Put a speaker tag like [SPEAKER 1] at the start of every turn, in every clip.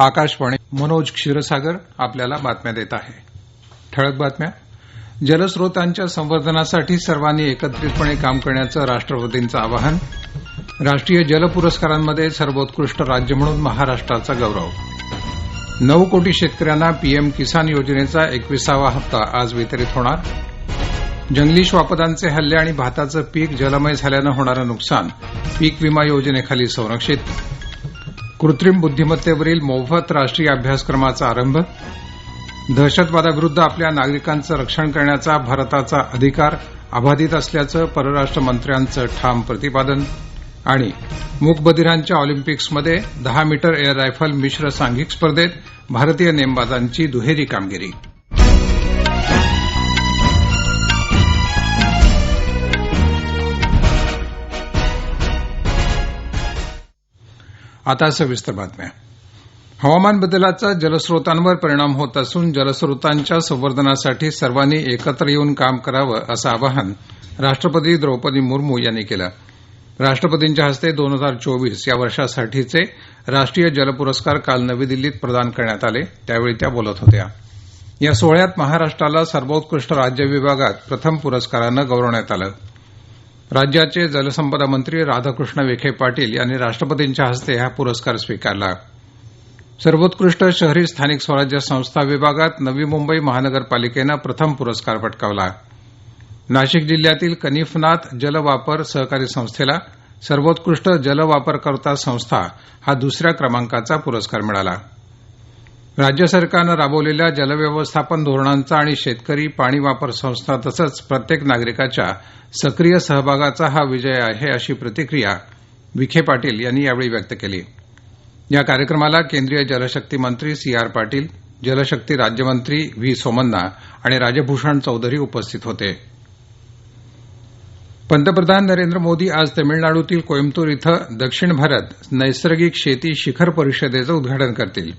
[SPEAKER 1] आकाशवाणी मनोज क्षीरसागर आपल्याला बातम्या देत आहे ठळक बातम्या जलस्रोतांच्या संवर्धनासाठी सर्वांनी एकत्रितपणे काम करण्याचं राष्ट्रपतींचं आवाहन राष्ट्रीय जल पुरस्कारांमध्ये सर्वोत्कृष्ट राज्य म्हणून महाराष्ट्राचा गौरव नऊ कोटी शेतकऱ्यांना पीएम किसान योजनेचा एकविसावा हप्ता आज वितरित होणार जंगली श्वापदांचे हल्ले आणि भाताचं पीक जलमय झाल्यानं होणारं नुकसान पीक विमा योजनेखाली संरक्षित कृत्रिम बुद्धिमत्तेवरील मोफत राष्ट्रीय अभ्यासक्रमाचा आरंभ दहशतवादाविरुद्ध आपल्या नागरिकांचं रक्षण करण्याचा भारताचा अधिकार अबाधित असल्याचं परराष्ट्र मंत्र्यांचं ठाम प्रतिपादन आणि मूकबधिरांच्या ऑलिम्पिक्समध्ये दहा मीटर एअर रायफल मिश्र सांघिक स्पर्धेत भारतीय नेमबाजांची दुहेरी कामगिरी आता सविस्तर बातम्या हवामान बदलाचा जलस्रोतांवर परिणाम होत असून जलस्रोतांच्या संवर्धनासाठी सर्वांनी एकत्र येऊन काम करावं असं आवाहन राष्ट्रपती द्रौपदी मुर्मू यांनी केलं राष्ट्रपतींच्या हस्ते दोन हजार चोवीस या वर्षासाठीचे राष्ट्रीय जल पुरस्कार काल नवी दिल्लीत प्रदान करण्यात आले त्यावेळी त्या बोलत होत्या या सोहळ्यात महाराष्ट्राला सर्वोत्कृष्ट राज्य विभागात प्रथम पुरस्कारानं गौरवण्यात आलं राज्याचे जलसंपदा मंत्री राधाकृष्ण विखे पाटील यांनी राष्ट्रपतींच्या हस्ते हा पुरस्कार स्वीकारला सर्वोत्कृष्ट शहरी स्थानिक स्वराज्य संस्था विभागात नवी मुंबई महानगरपालिकेनं प्रथम पुरस्कार पटकावला नाशिक जिल्ह्यातील कनिफनाथ जलवापर सहकारी संस्थेला सर्वोत्कृष्ट जलवापरकर्ता संस्था हा दुसऱ्या क्रमांकाचा पुरस्कार मिळाला आहे राज्य सरकारनं राबवलेल्या जलव्यवस्थापन धोरणांचा आणि शेतकरी पाणी वापर संस्था तसंच प्रत्येक नागरिकाच्या सक्रिय सहभागाचा हा विजय आहे अशी प्रतिक्रिया विखे पाटील यांनी यावेळी व्यक्त केली या कार्यक्रमाला केंद्रीय जलशक्ती मंत्री सी आर पाटील जलशक्ती राज्यमंत्री व्ही सोमन्ना आणि राजभूषण चौधरी उपस्थित होते पंतप्रधान नरेंद्र मोदी आज तमिळनाडूतील कोईमतूर इथं दक्षिण भारत नैसर्गिक शेती शिखर परिषदेचं उद्घाटन करतील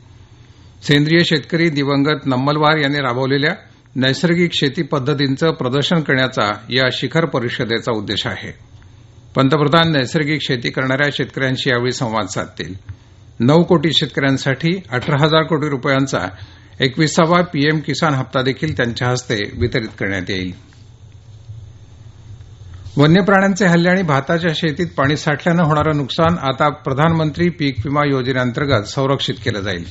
[SPEAKER 1] सेंद्रिय शेतकरी दिवंगत नम्मलवार यांनी राबवलेल्या नैसर्गिक शेती पद्धतींचं प्रदर्शन करण्याचा या शिखर परिषदेचा उद्देश आहे पंतप्रधान नैसर्गिक शेती करणाऱ्या शेतकऱ्यांशी यावेळी संवाद साधतील नऊ कोटी शेतकऱ्यांसाठी अठरा हजार कोटी रुपयांचा एकविसावा पीएम किसान हप्ता देखील त्यांच्या हस्ते वितरित करण्यात येईल वन्य प्राण्यांचे हल्ले आणि भाताच्या शेतीत पाणी साठल्यानं होणारं नुकसान आता प्रधानमंत्री पीक विमा योजनेअंतर्गत संरक्षित केलं जाईल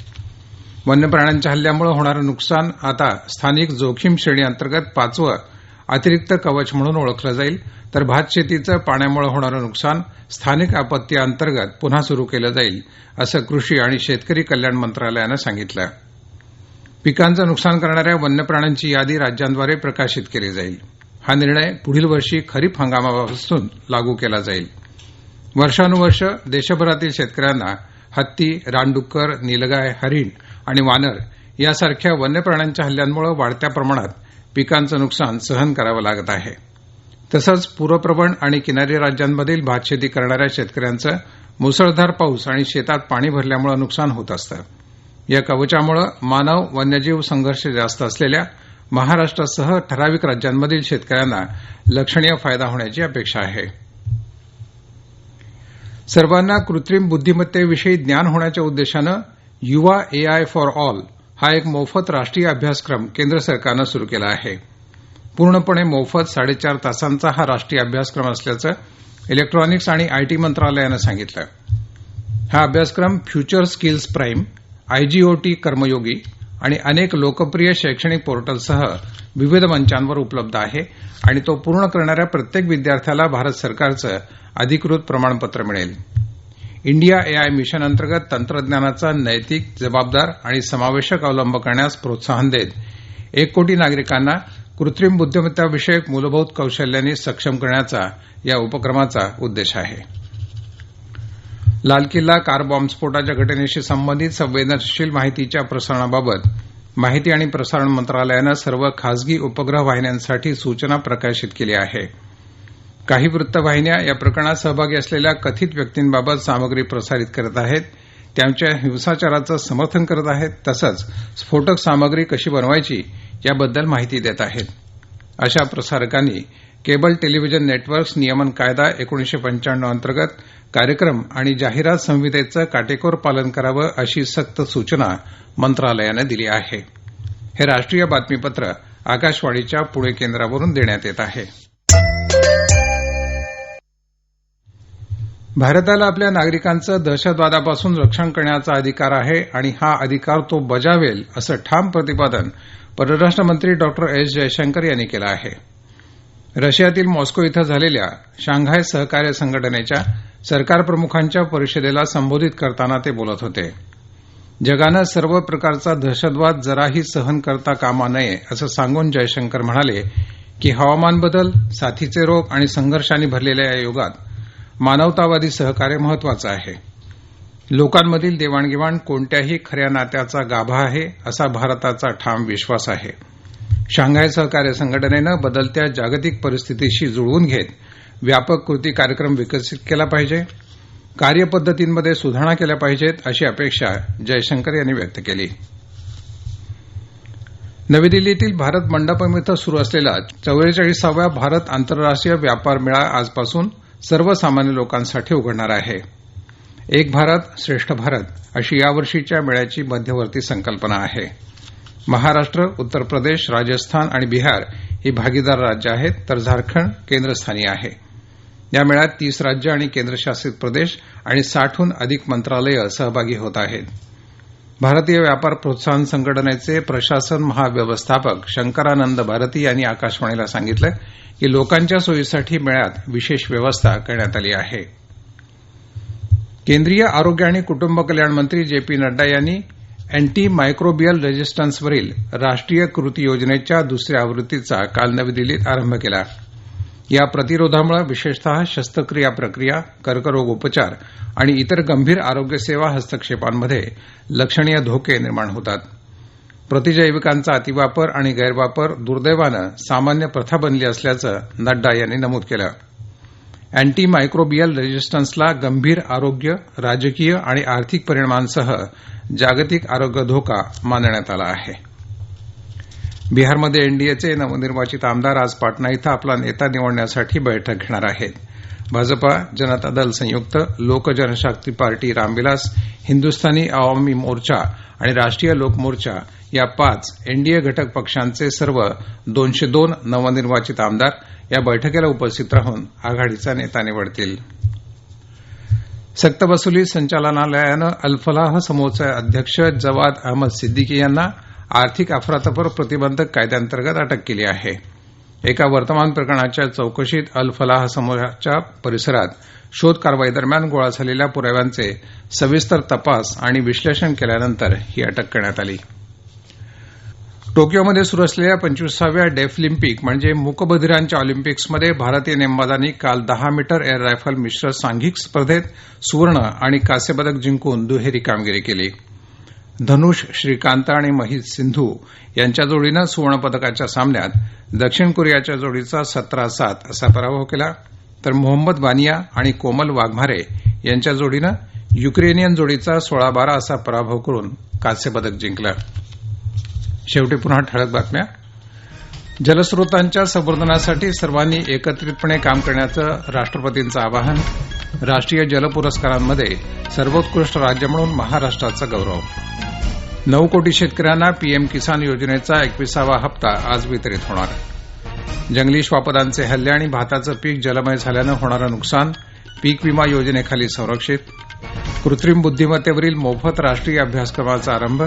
[SPEAKER 1] वन्य प्राण्यांच्या हल्ल्यामुळे होणारं नुकसान आता स्थानिक जोखीम श्रेणी अंतर्गत पाचवं अतिरिक्त कवच म्हणून ओळखलं जाईल तर भातशेतीचं पाण्यामुळे होणारं नुकसान स्थानिक आपत्ती अंतर्गत पुन्हा सुरू केलं जाईल असं कृषी आणि शेतकरी कल्याण मंत्रालयानं सांगितलं पिकांचं नुकसान करणाऱ्या वन्य प्राण्यांची यादी राज्यांद्वारे प्रकाशित केली जाईल हा निर्णय पुढील वर्षी खरीप हंगामापासून लागू केला जाईल वर्षानुवर्ष देशभरातील शेतकऱ्यांना हत्ती रानडुक्कर निलगाय हरिण आणि वानर यासारख्या वन्य प्राण्यांच्या हल्ल्यांमुळे वाढत्या प्रमाणात पिकांचं नुकसान सहन करावं लागत आहे तसंच पूरप्रवण आणि किनारी राज्यांमधील भातशेती करणाऱ्या शेतकऱ्यांचं मुसळधार पाऊस आणि शेतात पाणी भरल्यामुळे नुकसान होत असतं या कवचामुळे मानव वन्यजीव संघर्ष जास्त असलेल्या महाराष्ट्रासह ठराविक राज्यांमधील शेतकऱ्यांना लक्षणीय फायदा होण्याची अपेक्षा आहे सर्वांना कृत्रिम बुद्धिमत्तेविषयी ज्ञान होण्याच्या उद्देशानं युवा ए आय फॉर ऑल हा एक मोफत राष्ट्रीय अभ्यासक्रम केंद्र सरकारनं सुरू केला आहे पूर्णपणे मोफत साडेचार तासांचा हा राष्ट्रीय अभ्यासक्रम असल्याचं इलेक्ट्रॉनिक्स आणि आयटी मंत्रालयानं सांगितलं हा अभ्यासक्रम future skills prime IGOT Karmayogi आणि अनेक लोकप्रिय शैक्षणिक पोर्टलसह विविध मंचांवर उपलब्ध आहे आणि तो पूर्ण करणाऱ्या प्रत्येक विद्यार्थ्याला भारत सरकारचं अधिकृत प्रमाणपत्र मिळेल इंडिया एआय मिशन अंतर्गत तंत्रज्ञानाचा नैतिक जबाबदार आणि समावेशक अवलंब करण्यास प्रोत्साहन देत एक कोटी नागरिकांना कृत्रिम बुद्धिमत्ताविषयक मूलभूत कौशल्यांनी सक्षम करण्याचा या उपक्रमाचा उद्देश आहे लाल किल्ला कार बॉम्बस्फोटाच्या घटनेशी संबंधित संवेदनशील माहितीच्या प्रसारणाबाबत माहिती आणि प्रसारण मंत्रालयानं सर्व खासगी उपग्रह वाहिन्यांसाठी सूचना प्रकाशित केली आहे काही वृत्तवाहिन्या या प्रकरणात सहभागी असलेल्या कथित व्यक्तींबाबत सामग्री प्रसारित करत आहेत त्यांच्या हिंसाचाराचं समर्थन करत आहेत तसंच स्फोटक सामग्री कशी बनवायची याबद्दल माहिती देत आहेत अशा प्रसारकांनी केबल टेलिव्हिजन नेटवर्क्स नियमन कायदा एकोणीसशे पंच्याण्णव अंतर्गत कार्यक्रम आणि जाहिरात संहितेचं काटेकोर पालन करावं अशी सक्त सूचना मंत्रालयानं दिली आहे हे राष्ट्रीय बातमीपत्र आकाशवाणीच्या पुणे केंद्रावरून देण्यात येत आहे भारताला आपल्या नागरिकांचं दहशतवादापासून रक्षण करण्याचा अधिकार आहे आणि हा अधिकार तो बजावेल असं ठाम प्रतिपादन परराष्ट्र मंत्री डॉक्टर एस जयशंकर यांनी केलं आहे रशियातील मॉस्को इथं झालेल्या शांघाय सहकार्य संघटनेच्या सरकार प्रमुखांच्या परिषदेला संबोधित करताना ते बोलत होते जगानं सर्व प्रकारचा दहशतवाद जराही सहन करता कामा नये असं सांगून जयशंकर म्हणाले की हवामान बदल साथीचे रोग आणि संघर्षांनी भरलेल्या या युगात मानवतावादी सहकार्य महत्वाचं आहे लोकांमधील देवाणघेवाण कोणत्याही खऱ्या नात्याचा गाभा आहे असा भारताचा ठाम विश्वास आहे शांघाय सहकार्य संघटनेनं बदलत्या जागतिक परिस्थितीशी जुळवून घेत व्यापक कृती कार्यक्रम विकसित केला पाहिजे कार्यपद्धतींमध्ये सुधारणा केल्या पाहिजेत अशी अपेक्षा जयशंकर यांनी व्यक्त केली नवी दिल्लीतील भारत मंडपम इथं सुरू असलेला चौवेचाळीसाव्या भारत आंतरराष्ट्रीय व्यापार मेळा आजपासून सर्वसामान्य लोकांसाठी उघडणार आहे एक भारत श्रेष्ठ भारत अशी यावर्षीच्या मेळ्याची मध्यवर्ती संकल्पना आहे महाराष्ट्र उत्तर प्रदेश राजस्थान आणि बिहार ही भागीदार राज्य आहेत तर झारखंड केंद्रस्थानी आहे या मेळ्यात तीस राज्य आणि केंद्रशासित प्रदेश आणि साठहून अधिक मंत्रालयं सहभागी होत आहेत भारतीय व्यापार प्रोत्साहन संघटनेचे प्रशासन महाव्यवस्थापक शंकरानंद भारती यांनी आकाशवाणीला सांगितलं की लोकांच्या सोयीसाठी मेळ्यात विशेष व्यवस्था करण्यात आली आहे केंद्रीय आरोग्य आणि कुटुंब कल्याण मंत्री जे पी नड्डा यांनी अँटी मायक्रोबियल रेजिस्टन्सवरील राष्ट्रीय कृती योजनेच्या दुसऱ्या आवृत्तीचा काल नवी दिल्लीत आरंभ केला आहे या प्रतिरोधामुळे विशेषतः शस्त्रक्रिया प्रक्रिया कर्करोग उपचार आणि इतर गंभीर आरोग्य सेवा हस्तक्षेपांमध्ये लक्षणीय धोके निर्माण होतात प्रतिजैविकांचा अतिवापर आणि गैरवापर दुर्दैवानं सामान्य प्रथा बनली असल्याचं नड्डा यांनी नमूद केलं अँटी मायक्रोबियल रेजिस्टन्सला गंभीर आरोग्य राजकीय आणि आर्थिक परिणामांसह जागतिक आरोग्य धोका मानण्यात आला आहे बिहारमध्ये एनडीएचे नवनिर्वाचित आमदार आज पाटणा इथं आपला नेता निवडण्यासाठी बैठक घेणार आहेत भाजपा जनता दल संयुक्त लोक जनशक्ती पार्टी रामविलास हिंदुस्थानी आवामी मोर्चा आणि राष्ट्रीय लोकमोर्चा या पाच एनडीए घटक पक्षांचे सर्व दोनशे दोन नवनिर्वाचित आमदार या बैठकीला उपस्थित राहून आघाडीचा नेता निवडतील सक्तवसुली संचालनालयानं अल्फलाह समूहचे अध्यक्ष जवाद अहमद सिद्दीकी यांना आर्थिक अफरातफर प्रतिबंधक कायद्यांतर्गत अटक केली आहे एका वर्तमान प्रकरणाच्या चौकशीत अल फलाह समूहाच्या परिसरात शोध दरम्यान गोळा झालेल्या पुराव्यांचे सविस्तर तपास आणि विश्लेषण केल्यानंतर ही अटक करण्यात आली टोकियोमध्ये सुरू असलेल्या पंचवीसाव्या डेफलिम्पिक म्हणजे मुकबधिरांच्या ऑलिम्पिक्समध्ये भारतीय नेमबाजांनी काल दहा मीटर एअर रायफल मिश्र सांघिक स्पर्धेत सुवर्ण आणि कांस्यपदक जिंकून दुहेरी कामगिरी केली धनुष श्रीकांत आणि महित सिंधू यांच्या जोडीनं सुवर्णपदकाच्या सामन्यात दक्षिण कोरियाच्या जोडीचा सतरा सात असा पराभव केला तर मोहम्मद वानिया आणि कोमल वाघमारे यांच्या जोडीनं युक्रेनियन जोडीचा सोळा बारा असा पराभव करून कांस्यपदक जिंकलं शेवटी पुन्हा ठळक बातम्या जलस्रोतांच्या संवर्धनासाठी सर्वांनी एकत्रितपणे काम करण्याचं राष्ट्रपतींचं आवाहन राष्ट्रीय जल पुरस्कारांमध्ये सर्वोत्कृष्ट राज्य म्हणून महाराष्ट्राचा गौरव नऊ कोटी शेतकऱ्यांना पीएम किसान योजनेचा एकविसावा हप्ता आज वितरित होणार जंगली श्वापदांचे हल्ले आणि भाताचं पीक जलमय झाल्यानं होणारं नुकसान पीक विमा योजनेखाली संरक्षित कृत्रिम बुद्धिमत्तेवरील मोफत राष्ट्रीय अभ्यासक्रमाचा आरंभ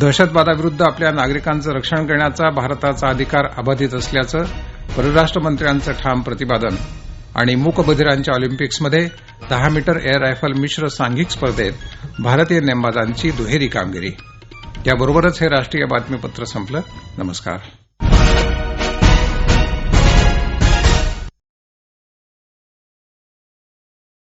[SPEAKER 1] दहशतवादाविरुद्ध आपल्या नागरिकांचं रक्षण करण्याचा भारताचा अधिकार अबाधित असल्याचं परराष्ट्र मंत्र्यांचं ठाम प्रतिपादन आणि मूकबधिरांच्या ऑलिम्पिक्समध्ये दहा मीटर एअर रायफल मिश्र सांघिक स्पर्धेत भारतीय नेमबाजांची दुहेरी कामगिरी याबरोबरच हे राष्ट्रीय बातमीपत्र संपलं नमस्कार